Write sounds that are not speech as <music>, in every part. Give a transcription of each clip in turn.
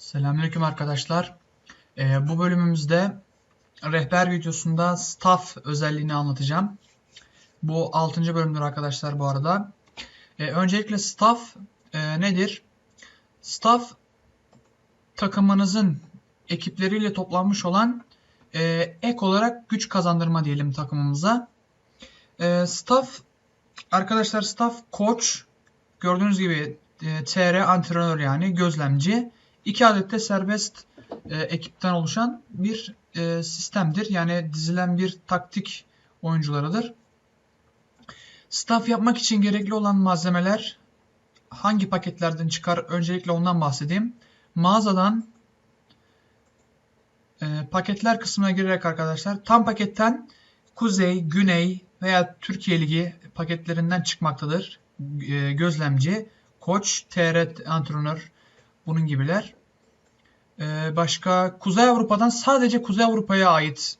Selamünaleyküm arkadaşlar. Ee, bu bölümümüzde rehber videosunda staff özelliğini anlatacağım. Bu 6. bölümdür arkadaşlar bu arada. Ee, öncelikle staff e, nedir? Staff takımınızın ekipleriyle toplanmış olan e, ek olarak güç kazandırma diyelim takımımıza. E, staff arkadaşlar staff koç gördüğünüz gibi e, TR antrenör yani gözlemci. İki adet de serbest e, ekipten oluşan bir e, sistemdir. Yani dizilen bir taktik oyuncularıdır. Staff yapmak için gerekli olan malzemeler hangi paketlerden çıkar? Öncelikle ondan bahsedeyim. Mağazadan e, paketler kısmına girerek arkadaşlar tam paketten Kuzey, Güney veya Türkiye Ligi paketlerinden çıkmaktadır. E, gözlemci, koç, TR antrenör bunun gibiler. Ee, başka Kuzey Avrupa'dan sadece Kuzey Avrupa'ya ait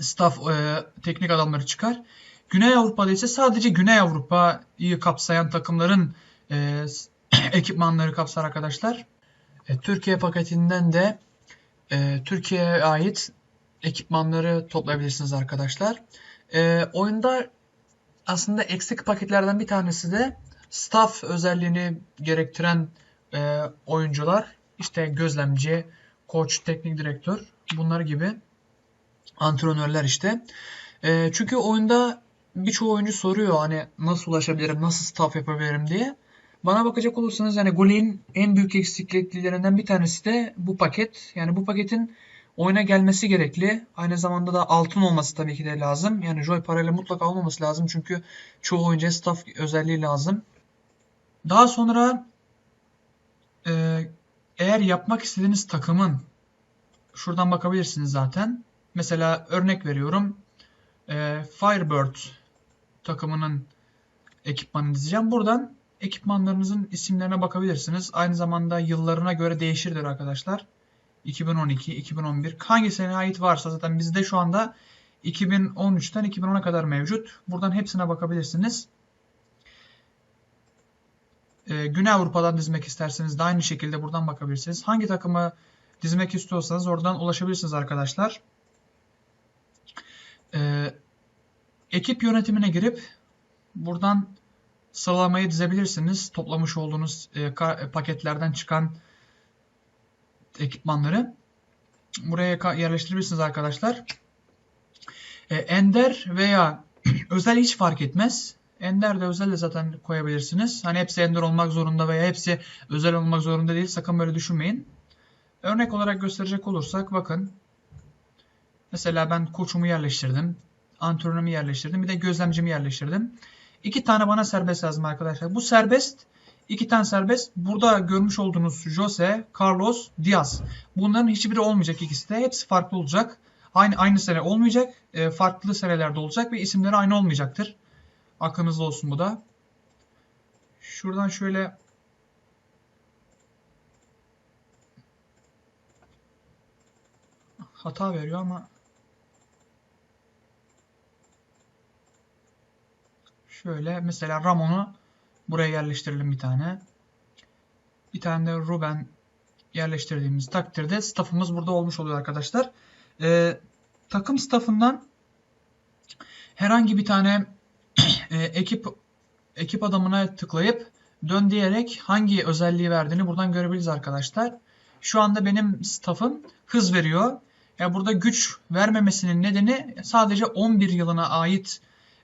staff e, teknik adamları çıkar. Güney Avrupa'da ise sadece Güney Avrupa'yı kapsayan takımların e, <clears throat> ekipmanları kapsar arkadaşlar. E, Türkiye paketinden de e, Türkiye'ye ait ekipmanları toplayabilirsiniz arkadaşlar. E, oyunda aslında eksik paketlerden bir tanesi de staff özelliğini gerektiren e, oyuncular işte gözlemci, koç, teknik direktör bunlar gibi antrenörler işte. E, çünkü oyunda birçok oyuncu soruyor hani nasıl ulaşabilirim, nasıl staff yapabilirim diye. Bana bakacak olursanız yani Golik'in en büyük eksikliklerinden bir tanesi de bu paket. Yani bu paketin oyuna gelmesi gerekli. Aynı zamanda da altın olması tabii ki de lazım. Yani Joy parayla mutlaka olmaması lazım. Çünkü çoğu oyuncuya staff özelliği lazım. Daha sonra e, eğer yapmak istediğiniz takımın şuradan bakabilirsiniz zaten. Mesela örnek veriyorum. E, Firebird takımının ekipmanını dizeceğim. Buradan ekipmanlarınızın isimlerine bakabilirsiniz. Aynı zamanda yıllarına göre değişirdir arkadaşlar. 2012, 2011 hangisine ait varsa zaten bizde şu anda 2013'ten 2010'a kadar mevcut. Buradan hepsine bakabilirsiniz. Ee, Güney Avrupa'dan dizmek isterseniz de aynı şekilde buradan bakabilirsiniz. Hangi takımı dizmek istiyorsanız oradan ulaşabilirsiniz arkadaşlar. Ee, ekip yönetimine girip buradan sıralamayı dizebilirsiniz. Toplamış olduğunuz e, paketlerden çıkan ekipmanları buraya yerleştirebilirsiniz arkadaşlar. E, ender veya <clears throat> özel hiç fark etmez. Ender de özel de zaten koyabilirsiniz. Hani hepsi ender olmak zorunda veya hepsi özel olmak zorunda değil. Sakın böyle düşünmeyin. Örnek olarak gösterecek olursak bakın. Mesela ben koçumu yerleştirdim. Antrenörümü yerleştirdim. Bir de gözlemcimi yerleştirdim. İki tane bana serbest lazım arkadaşlar. Bu serbest. iki tane serbest. Burada görmüş olduğunuz Jose, Carlos, Diaz. Bunların hiçbiri olmayacak ikisi de. Hepsi farklı olacak. Aynı aynı sene olmayacak. E, farklı senelerde olacak ve isimleri aynı olmayacaktır. Aklınızda olsun bu da. Şuradan şöyle hata veriyor ama şöyle mesela Ramon'u buraya yerleştirelim bir tane. Bir tane de Ruben yerleştirdiğimiz takdirde staffımız burada olmuş oluyor arkadaşlar. Ee, takım staffından herhangi bir tane e, ekip ekip adamına tıklayıp dön diyerek hangi özelliği verdiğini buradan görebiliriz arkadaşlar. Şu anda benim staffım hız veriyor. Ya yani burada güç vermemesinin nedeni sadece 11 yılına ait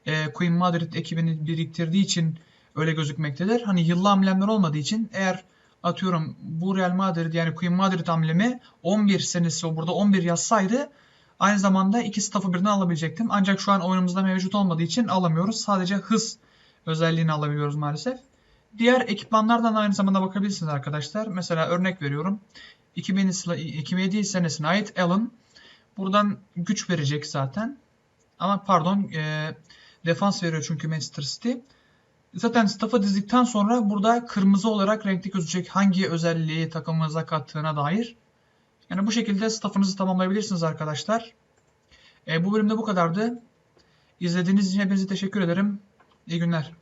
e, Queen Madrid ekibini biriktirdiği için öyle gözükmektedir. Hani yıllı amblemler olmadığı için eğer atıyorum bu Real Madrid yani Queen Madrid amblemi 11 senesi o burada 11 yazsaydı Aynı zamanda iki staff'ı birden alabilecektim. Ancak şu an oyunumuzda mevcut olmadığı için alamıyoruz. Sadece hız özelliğini alabiliyoruz maalesef. Diğer ekipmanlardan aynı zamanda bakabilirsiniz arkadaşlar. Mesela örnek veriyorum. 2007 senesine ait Allen. Buradan güç verecek zaten. Ama pardon e, defans veriyor çünkü Manchester City. Zaten staff'a dizdikten sonra burada kırmızı olarak renkli gözükecek hangi özelliği takımınıza kattığına dair. Yani bu şekilde staffınızı tamamlayabilirsiniz arkadaşlar. E, bu bölümde bu kadardı. İzlediğiniz için hepinize teşekkür ederim. İyi günler.